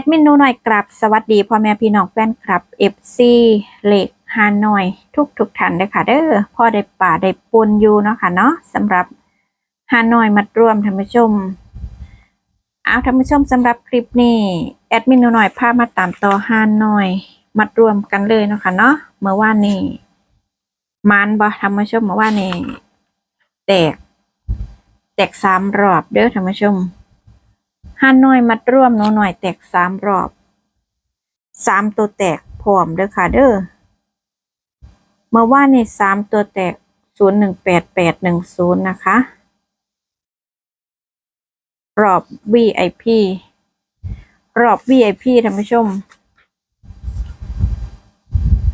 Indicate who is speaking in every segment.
Speaker 1: ดมินนูหน่อยกลับสวัสดีพ่อแม่พี่น้องแฟนคลับ FC เหล็กฮานอย ทุกทุกท่านเลยค่ะเด้อพ่อได้ป่าได้ปุนอยู่เนาะค่ะเนาะสำหรับฮานอยมัดรวมท่านผู้ชมเอาท่านผู้ชมสำหรับคลิปนี้แอดมินนูหน่อยพามาตามต่อฮานอยมัดรวมกันเลยเนาะค่ะเนาะเมื่อวานนี้มานบ่ท่านผู้ชมเมื่อวานนี้แตกแตกสามรอบเด้อท่านผู้ชม ห้าน้อยมัดร่วมหนูหน่อยแตกสามรอบสามตัวแตกพร้อมเด้อค่ะเด้อเมื่อว่านนี่สามตัวแตกศูนย์หนึ่งแปดแปดหนึ่งศูนย์นะคะรอบ VIP รอบ VIP ท่านผู้ชม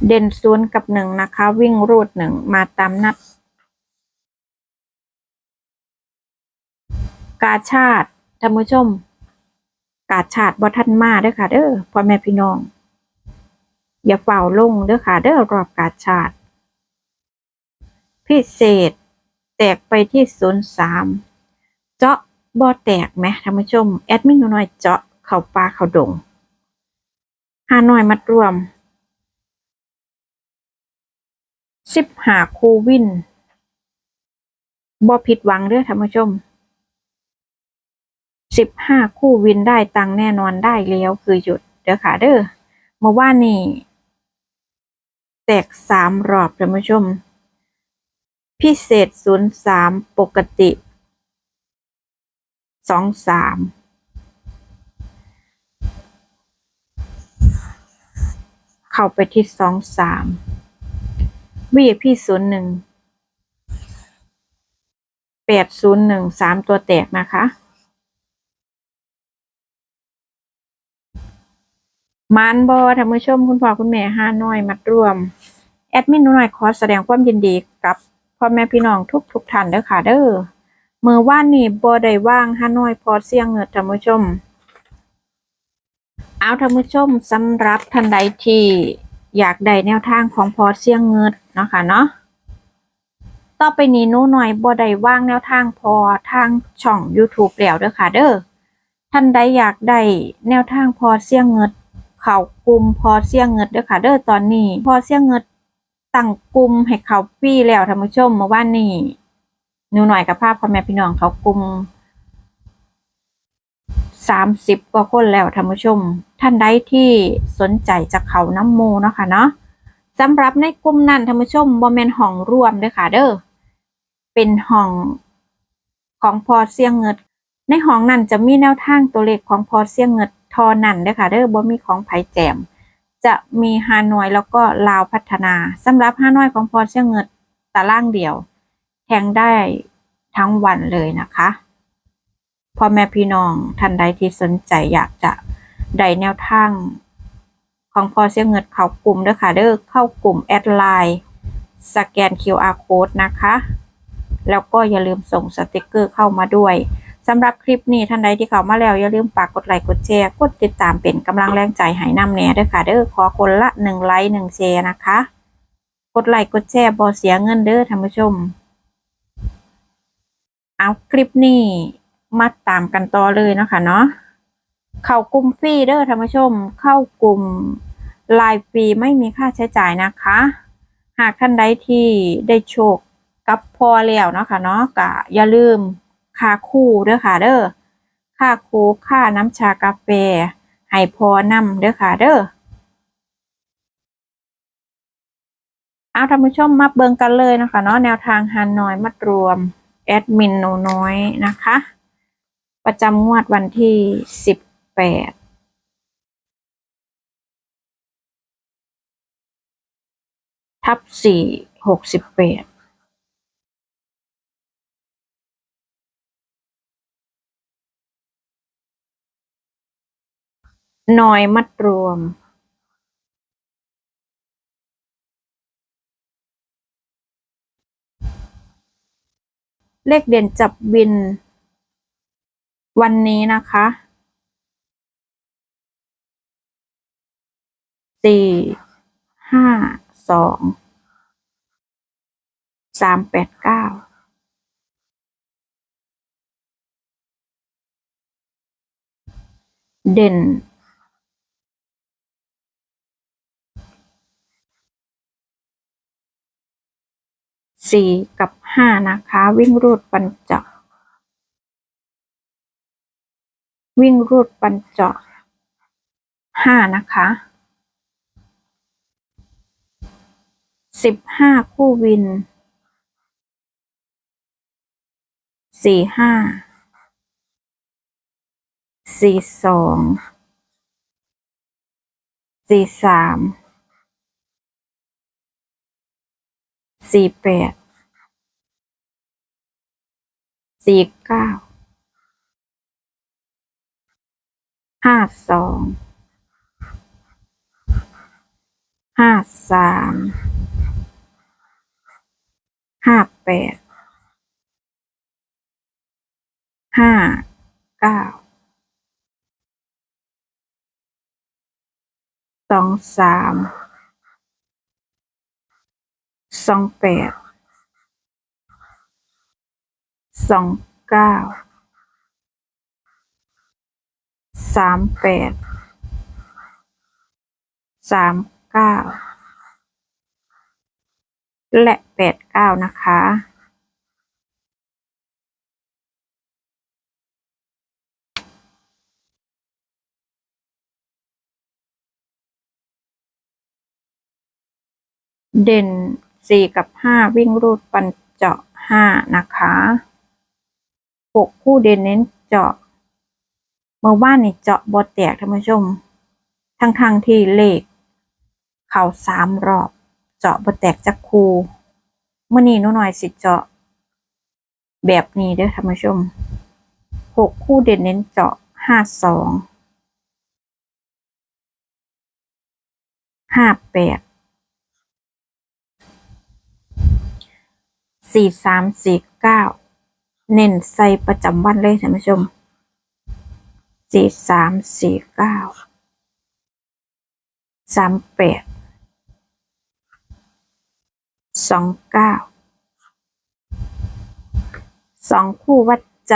Speaker 1: เด่นศูนย์กับหนึ่งนะคะ วิ่งรูดหนึ่งมาตามนัด กาชาติท่านผู้ชม กาชาติบ่ทันมาเด้อค่ะ เด้อพ่อแม่พี่น้อง อย่าเฝ้าลงเด้อค่ะ เด้อรอบกาชาติ พิเศษ แตกไปที่ศูนย์สามเจาะบ่แตกไหมท่านผู้ชม แอดมินน้อยเจาะเข่าปลาเข่าดงห้าน้อยมัดรวมสิบหาคูวินบ่ผิดหวังเด้อท่านผู้ชม สิบห้าคู่วินได้ตังแน่นอนได้แล้วคือหยุดเด้อค่ะเด้อเมื่อว่านนี่แตกสามรอบท่านผู้ชม พิเศษศูนย์สามปกติสองสามเข้าไปที่สองสามวีพี่ศูนย์หนึ่งแปดศูนย์หนึ่งสามตัวแตกนะคะ มานบอท่านผู้ชมคุณพ่อคุณแม่ห้าน้อยมัดรวม แอดมินหน่อยขอแสดงความยินดีกับพ่อแม่พี่น้องทุกทุกท่านเด้อค่ะเด้อเมื่อว่านนี้บอได้ว่างห้าน้อยพอเสียงเงินท่านผู้ชม เอาท่านผู้ชมสำหรับท่านใดที่อยากได้แนวทางของพอเสียงเงินเนาะค่ะเนาะต่อไปนี้นูหน่อยบอได้ว่างแนวทางพอทางช่อง YouTube แล้วเด้อค่ะเด้อท่านใดอยากได้แนวทางพอเสียงเงิน เขากลุ่มพอเสี่ยงเงินเด้อค่ะ เด้อตอนนี้ พอเสี่ยงเงินตั้งกลุ่มให้เขาฟรีแล้วท่านผู้ชมเมื่อวานนี้หนูหน่อยกับภาพพ่อแม่พี่น้องเขากลุ่มสามสิบกว่าคนแล้วท่านผู้ชม ท่านใดที่สนใจจะเขาน้ำโมเนาะค่ะเนาะสำหรับในกลุ่มนั้นท่านผู้ชมบ่แมนห้องร่วมเด้อค่ะ เด้อเป็นห้องของพอเสี่ยงเงินในห้องนั้นจะมีแนวทางตัวเลขของพอเสี่ยงเงิน ทอนั่นเด้อค่ะเด้อบ่มีของไผแจม จะมีฮานอยแล้วก็ลาวพัฒนาสำหรับฮานอยของพอเสี่ยงเงินตารางเดียว แทงได้ทั้งวันเลยนะคะพ่อแม่พี่น้องท่านใดที่สนใจอยากจะได้แนวทางของพอเสียงเงินเข้ากลุ่มเด้อค่ะเด้อเข้ากลุ่มแอดไลน์สแกน QR code นะคะ แล้วก็อย่าลืมส่งสติกเกอร์เข้ามาด้วย สำหรับคลิปนี้ท่านใดที่เข้ามาแล้วอย่าลืมฝากกดไลค์กดแชร์กดติดตามเป็นกำลังแรงใจให้นำแน่ด้วยค่ะ เด้อขอคนละหนึ่งไลค์หนึ่งแชร์นะคะ กดไลค์กดแชร์บอเสียเงินเด้อท่านผู้ชม เอาคลิปนี้มาตามกันต่อเลยเนาะคะเนาะเข้ากลุ่มฟรีเด้อท่านผู้ชม เข้ากลุ่มไลน์ฟรีไม่มีค่าใช้จ่ายนะคะ หากท่านใดที่ได้โชคกับพอแล้วเนาะค่ะเนาะก็อย่าลืม ค่าคู่เด้อค่ะเด้อค่าคู่ค่าน้ำชากาแฟให้พอนำเด้อค่ะเด้อเอาท่านผู้ชมมาเบิ่งกันเลยนะคะเนาะแนวทางฮานอยมัดรวมแอดมินโนน้อยนะคะ ประจำงวดวันที่สิบแปดทับสี่หกสิบแปด น่อยมัดรวมเลขเด่นจับวิน วันนี้นะคะสี่ห้าสองสามแปดเก้าเด่น สี่กับห้านะคะ วิ่งรูดปัญจวิ่งรูดปัญจห้านะคะสิบห้าคู่วินสี่ห้าสี่สองสี่สามสี่แปด สี่เก้าห้าสองห้าสามห้าแปดห้าเก้าสองสามสองแปด สองเก้าสามแปดสามเก้าและแปดเก้านะคะ เด่นสี่กับห้าวิ่งรูดปันเจาะห้านะคะ หกคู่เด่นเน้นเจาะเมื่อว่านนี่เจาะบอแตกท่านผู้ชม ทั้งทางที่เลข เข่าสามรอบ เจาะบอแตกจากคูเมื่อนี้นูหน่อยสิเจาะ แบบนี้เด้อท่านผู้ชมหกคู่เด่นเน้นเจาะห้าสองห้าแปดสี่สามสี่เก้า เน้นใส่ประจำวันเลยท่านผู้ชมสี่สามสี่เก้าสามแปดสองเก้าสองคู่วัดใจ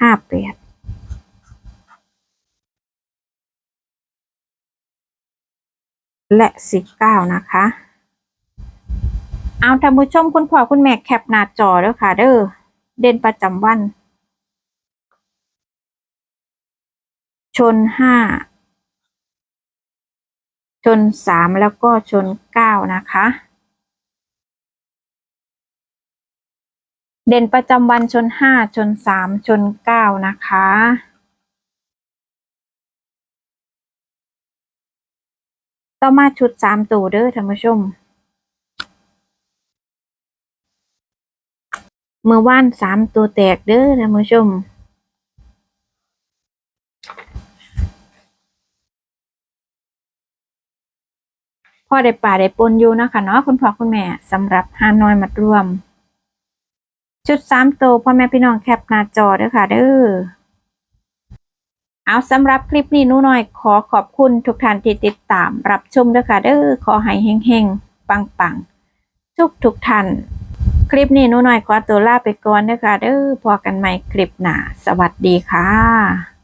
Speaker 1: ห้าแปดและสี่เก้านะคะ เอาท่านผู้ชมคุณพ่อคุณแม่แคปหน้าจอเด้อค่ะเด้อ เด่นประจำวัน ชนห้าชนสามแล้วก็ชนเก้านะคะ เด่นประจำวันชนห้าชนสามชนเก้านะคะ ต่อมาชุดสามตัวเด้อท่านผู้ชม เมื่อว่านสามตัวแตกเด้อท่านผู้ชม พ่อได้ป่าได้ปนอยู่นะคะเนาะคุณพ่อคุณแม่สำหรับฮานอยมัดรวม ชุดสามตัวพ่อแม่พี่น้องแคปหน้าจอเด้อค่ะ เด้อเอาสำหรับคลิปนี้นูน้อยขอขอบคุณทุกท่านที่ติดตามรับชมเด้อค่ะเด้อขอให้เฮงๆ ปังๆ ทุกทุกท่าน คลิปนี้หนูน้อยขอตัวลาไปก่อนนะคะเด้อพอกันใหม่คลิปหน้า สวัสดีค่ะ